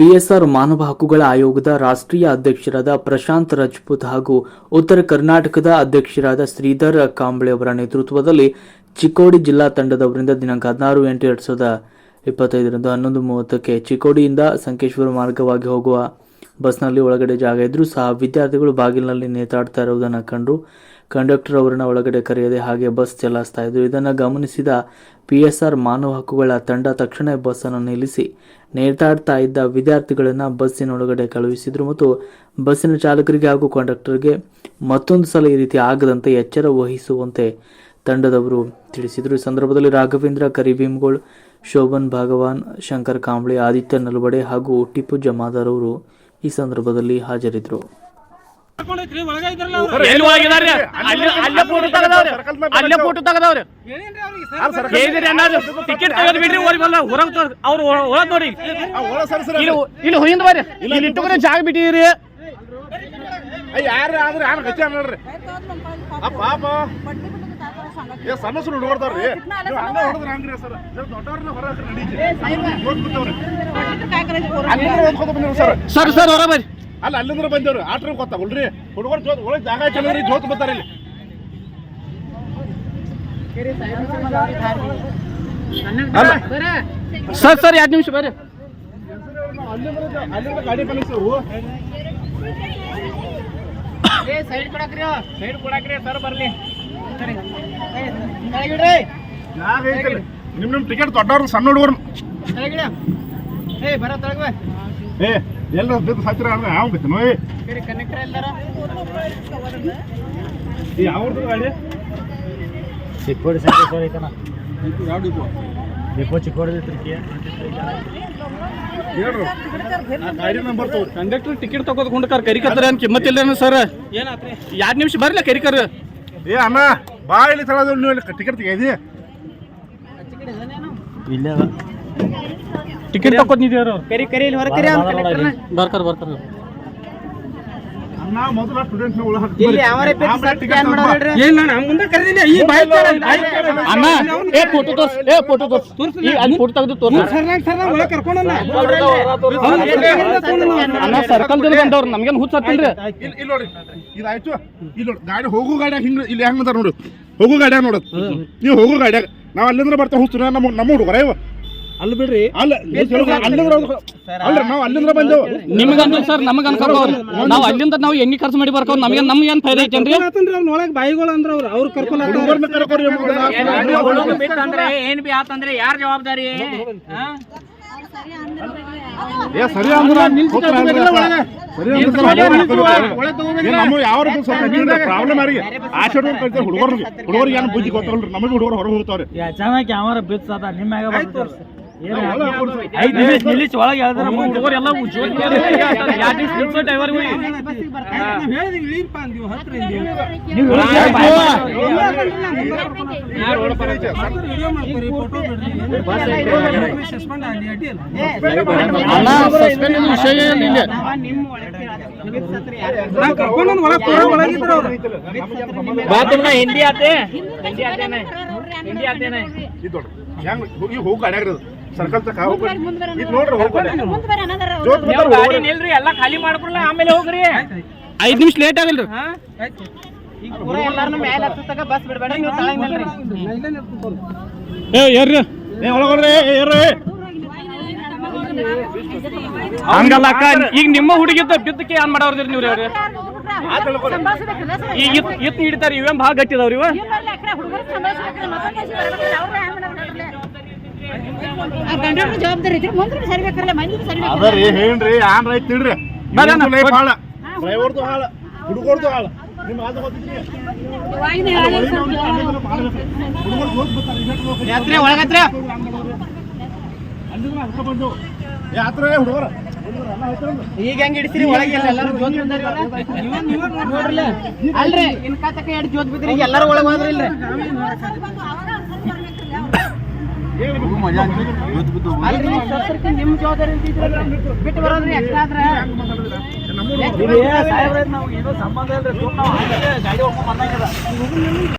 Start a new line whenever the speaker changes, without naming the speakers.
PSR ಮಾನವ ಹಕ್ಕುಗಳ ಆಯೋಗದ ರಾಷ್ಟ್ರೀಯ ಅಧ್ಯಕ್ಷರಾದ ಪ್ರಶಾಂತ್ ರಜಪೂತ್ ಹಾಗೂ ಉತ್ತರ ಕರ್ನಾಟಕದ ಅಧ್ಯಕ್ಷರಾದ ಶ್ರೀಧರ್ ಕಾಂಬ್ಳೆ ಅವರ ನೇತೃತ್ವದಲ್ಲಿ ಚಿಕ್ಕೋಡಿ ಜಿಲ್ಲಾ ತಂಡದವರಿಂದ ದಿನಾಂಕ ಹದಿನಾರು ಎಂಟು ಎರಡು ಸಾವಿರದ ಇಪ್ಪತ್ತೈದರಿಂದ ಹನ್ನೊಂದು ಮೂವತ್ತಕ್ಕೆ ಚಿಕ್ಕೋಡಿಯಿಂದ ಸಂಕೇಶ್ವರ ಮಾರ್ಗವಾಗಿ ಹೋಗುವ ಬಸ್ನಲ್ಲಿ ಒಳಗಡೆ ಜಾಗ ಇದ್ದರೂ ಸಹ ವಿದ್ಯಾರ್ಥಿಗಳು ಬಾಗಿಲಿನಲ್ಲಿ ನೇತಾಡ್ತಾ ಇರುವುದನ್ನು ಕಂಡು ಕಂಡಕ್ಟರ್ ಅವರನ್ನು ಒಳಗಡೆ ಕರೆಯದೆ ಹಾಗೆ ಬಸ್ ಚಲಾಯಿಸ್ತಾ ಇದ್ದರು. ಇದನ್ನು ಗಮನಿಸಿದ ಪಿ ಎಸ್ ಆರ್ ಮಾನವ ಹಕ್ಕುಗಳ ತಂಡ ತಕ್ಷಣ ಬಸ್ಸನ್ನು ನಿಲ್ಲಿಸಿ ನೇತಾಡ್ತಾ ಇದ್ದ ವಿದ್ಯಾರ್ಥಿಗಳನ್ನು ಬಸ್ಸಿನೊಳಗಡೆ ಕಳುಹಿಸಿದರು ಮತ್ತು ಬಸ್ಸಿನ ಚಾಲಕರಿಗೆ ಹಾಗೂ ಕಂಡಕ್ಟರ್ಗೆ ಮತ್ತೊಂದು ಸಲ ಈ ರೀತಿ ಆಗದಂತೆ ಎಚ್ಚರ ವಹಿಸುವಂತೆ ತಂಡದವರು ತಿಳಿಸಿದರು. ಈ ಸಂದರ್ಭದಲ್ಲಿ ರಾಘವೇಂದ್ರ, ಕರಿಭೀಮ್ಗೋಳ್, ಶೋಭನ್ ಭಾಗವಾನ್, ಶಂಕರ್ ಕಾಂಬ್ಳೆ, ಆದಿತ್ಯ ನಲ್ವಡೆ ಹಾಗೂ ಟಿಪ್ಪು ಜಮಾದಾರ್ ಅವರು ಈ ಸಂದರ್ಭದಲ್ಲಿ ಹಾಜರಿದ್ದರು.
ಎಲ್ಲಿ ಹೋಗಿದಾರ್ರಿ ಅಲ್ಲಿ ಅಲ್ಲೇ ಫೋಟೋ ತೆಗದವ್ರಿ. ಅಲ್ಲೇ ಫೋಟೋ ತೆಗದವ್ರಿ. ಹೇಳಿದ್ರಿ ಅನ್ನೋದು ಟಿಕೆಟ್ ತೆಗೆದು ಬಿಡ್ರಿ ಓಡಿ ಬಲ್ಲ ಹೊರಗ್ ತೋರ್- ಅವ್ರು ಒಳ- ಒಳಗ್ ನೋಡಿ ಇಲ್ಲಿ ಇಲ್ಲಿ ಹೊಯ್ಯಿಂದ ಬರ್ರಿ. ಇಲ್ಲಿ ಇಟ್ಟುಕೊಂಡ್ರೆ ಜಾಗ ಬಿಟ್ಟಿರಿ
ಯಾರು ಆದ್ರೆ ಯಾರು ಗಚ್ಚ ನೋಡ್ರಿ. ಅಪ್ಪ ಪಾಪ. ಏ ಸಣ್ಣ ಸಣ್ಣ ಹುಡುಗರ್ತಾವ್ರಿ ಹಂಗ ಹೊಡೆದ್ರ ಹಂಗ್ರಿ ಸರ್? ದೊಡ್ಡವ್ರನ್ನ ಹೊರ ನಡೀತಿ ಓದ್ಬಿಟ್ಟವ್ರಿ ಅಲ್ಲಿಂದ್ರ ಓದ್ಕೊತ ಬಂದಿರು ಸರ್.
ಸರ್ ಸರ್ ಹೊರ ಬರ್ರಿ.
ಅಲ್ಲ ಅಲ್ಲಿಂದ್ರ ಬಂದೇವ್ರಿ. ಆಟ್ರ ಗೊತ್ತಾಗಲ್ರಿ ಹುಡುಗರು ಜೋತ್ ಒಳಗೆ ಜಾಗ ಚೆನ್ನಾಗಿ ಜೋತ್ ಬರ್ತಾರೆ ಇಲ್ಲಿ.
ಸರ್ ಸರ್ ಎರಡು ನಿಮಿಷ ಬರ್ರಿ.
ಗಾಡಿ ಕಳಿಸ್ರು
ಸೈಡ್ ಕೊಡಕ್ರಿ ಸೈಡ್ ಕೊಡಕ್ರಿ ಸರ್ ಬರ್ಲಿ.
ನಿಮ್ ನಿಮ್ ಟಿಕೆಟ್ ದೊಡ್ಡವ್ರ ಸಣ್ಣ ಹುಡುಗರು.
ಏ ಬರ ತೊಳಗ
ಏ ಎಲ್ಲ ಬಿದ್ದು ಅಂದ್ರೆ ಯಾವ ಬಿತ್ತು ಯಾವ್ದು ಗಾಡಿ?
ಚಿಕ್ಕೋಡಿ ಸಂಕೇಶ್ವರ ಐತನ ಡಿಪೋ ಚಿಕ್ಕೋಡಿ ಐತ್ರಿ
ಹೇಳ್ರಿ. ಆ ಗಾಡಿ ನಂಬರ್
ಕಂಡಕ್ಟರ್ ಟಿಕೆಟ್ ತಗೋದ್ಕೊಂಡು ಕರ್ ಕರಿಕತ್ತರ ಏನ್ ಕಿಮ್ಮತ್ ಇಲ್ಲ ಸರ್? ಏನಾತ್ರಿ? ಎರಡು ನಿಮಿಷ ಬರ್ಲಿ ಕರಿಕರ್.
ಏ ಅಮ್ಮ ಬಾ ಇಲ್ಲಿ ತಳದ ನೀವು ಟಿಕೆಟ್ ತೆಗೆದಿ
ಇಲ್ಲೇ
ಟಿಕೆಟ್ ತಗೋದ್ ನಿಂತಿದ್ರು
ಕರಿ ಕರಿ ಇಲ್ಲಿ ಹೊರಕರಿ
ಬರ್ಕರ್ ಬರ್ಕರ್.
ಅಣ್ಣ ಮೊದಲ ಸ್ಟೂಡೆಂಟ್ ಒಳ
ಇಲ್ಲಿ ಯಾವರೇ ಸ್ಕ್ಯಾನ್ ಮಾಡೋರು
ಏನ್ ನಾನು ಮುಂದೆ ಕರೆದಿಲ್ಲ ಈ ಬೈಕ್ ಅಣ್ಣ ಏ ಫೋಟೋ ತೋರ್ಸ್ ಏ ಫೋಟೋ ತೋರ್ಸ್. ಈ ಅಲ್ಲಿ ಫೋಟೋ ತೆಗೆದು ತೋರ್ಸ್. ಅಣ್ಣ ಸರ್ಕಲ್ ದಲ್ಲಿ ಬಂದವ್ರು ನಮ್ಗೇನ್ ಹುಚ್ಚ ಹತ್ತಿಲ್ರಿ?
ಇಲ್ಲಿ ಇಲ್ಲಿ ನೋಡಿ ಇದಾಯ್ತು ಇಲ್ಲಿ ನೋಡಿ ಗಾಡಿ ಹೋಗು ಗಾಡಿಯಾಗ ಹಿಂಗ ಇಲ್ಲಿ ಹೆಂಗ್ ನೋಡು. ಹೋಗು ಗಾಡಿಯಾಗ ನೋಡೋದು? ನೀವು ಹೋಗು ಗಾಡಿಯಾಗ ನಾವು ಅಲ್ಲಿಂದ್ರ ಬರ್ತಾ ಹುಚ್ಚು ನಮ್ಮ ನಮ್ಮ ಹುಡುಗರ ಇವ.
ಅಲ್ಲಿ ಬಿಡ್ರಿ.
ಅಲ್ಲ ಅಲ್ಲಿಂದ್ರ ಹೋಗ್ಬೇಕು. ನಾವು ಅಲ್ಲಿಂದ್ರ ಬಂದೆವು
ನಿಮ್ಗಂದ್ರೆ ಸರ್ ನಮಗ ಅನ್ಕೋರ್ ನಾವು ಅಲ್ಲಿಂದ ನಾವು ಹೆಂಗ್ ಖರ್ಚು ಮಾಡಿ ಬರ್ಕೋ ನಮ್ಗೆ ನಮ್ಗೆ ಏನ್ ಫೈದಾ ಐತೇನ್ರಿ?
ಒಳಗೆ ಬಾಯಿಗಳು ಅಂದ್ರ ಅವ್ರು ಅವ್ರು ಕರ್ಕೊಂಡು
ಹುಡುಗರ್ನ ಕರ್ಕೋರಿ
ಏನ್ ಬಿ ಆತಂದ್ರೆ? ಯಾರ ಜವಾಬ್ದಾರಿ?
ಏ ಸರಿ ಅಂದ್ರ ಅಲ್ಲೇ ಯಾವ ಪ್ರಾಬ್ಲಮ್ ಹುಡುಗರು. ಕಳ್ತಾರೆ ಹುಡುಗರಿಗೆ. ಹುಡುಗರಿಗೆ ಏನು ಬುದ್ಧಿ ಗೊತ್ತಾಗಲ್ರಿ ನಮಗೆ ಹುಡುಗರು ಹೊರಗೆ ಹೋಗ್ತಾವ್ರಿ.
ಅಚಾನಕ್ ಯಾವಾರ ಬಿತ್ತದ ನಿಮ್ಮ
ಐದು ಒಳಗೆ ಎಲ್ಲ ಡ್ರೈವರ್
ಹಿಂದಿ ಆತೆ? ಹಿಂದಿ ಆತೇನೆ.
ಹಿಂದಿ ಆತೇನೆ. ಹೋಗಿ ಸರ್ಕಲ್ ತಕ ಹೋಗಿ ಇದು ನೋಡ್ರಿ ಹೋಗಿ ಜೋತ್
ನೀವು ಗಾಡಿ ನಿಲ್ರಿ ಎಲ್ಲ ಖಾಲಿ ಮಾಡ್ಕೊಡ್ಲ ಆಮೇಲೆ ಹೋಗ್ರಿ.
ಐದ್ ನಿಮಿಷ ಲೇಟ್ ಆಗಲ್ರಿ.
ಈಗ ಪೂರ ಎಲ್ಲಾರನು ಮೇಲೆ ಹತ್ತತಕ ಬಸ್ ಬಿಡಬೇಡ ನೀವು ತಳಗ್ ನಿಲ್ರಿ
ಏ ಏರ್ರಿ.
ಏ ಒಳಗೊಳ್ರಿ ಏ ಏರ್ರಿ.
ಹಂಗಲ್ಲ ಅಕ್ಕ ಈಗ ನಿಮ್ಮ ಹುಡುಗಿದ್ದ ಬಿದ್ದಕ್ಕೆ ಏನ್ ಮಾಡವ್ರಿ ನೀವು ಅವ್ರಿ? ಈಗ ಇತ್ ಇತ್ ಇವೇನ್ ಭಾಳ ಗಟ್ಟಿದವ್ರಿ ಇವ.
ಜವಾಬ್ದಾರಿ ಐತ್ರಿ ಮುಂದೆ ಸರಿಬೇಕಲ್ಲ ಮಂದಿ ಸರಿಬೇಕು
ಅದರಿ ಹೇಳ್ರಿ ಆನ್ ರೈತ್ ತಿಳ್ರಿ. ಲೈಫ್ ಹಾಳ. ಡ್ರೈವರ್ದು ಹಾಳ. ಹುಡುಗರ್ದು ಹಾಳ. ನಿಮ್ಮ ಆದ ಗೊತ್ತಿದ್ರಿ.
ಒಳಗತ್ರ.
ಯಾತ್ರ ಹುಡುಗರ.
ಈಗ ಹೆಂಗ್ ಹಿಡಿಸಿರಿ ಒಳಗೆ ಎಲ್ಲರೂ ಜೋತ್ ಅಲ್ರಿ ಇನ್ಕಾತಕ ಎರಡು ಜೋತ್ ಬಿದ್ರಿ ಎಲ್ಲರೂ ಒಳಗೆ ಅಲ್ರಿ ಸತ್ತರ್ಕಿ ಎಕ್ಸ್ಟ್ರಾ ಆದ್ರ ಸಾಹೇಬ್ರ ನಾವು ಏನೋ ಸಂಬಂಧ ಇಲ್ರಿ ಗಾಡಿ ಹೋಗ್ಕೊಂಡ್ ಬಂದಂಗದ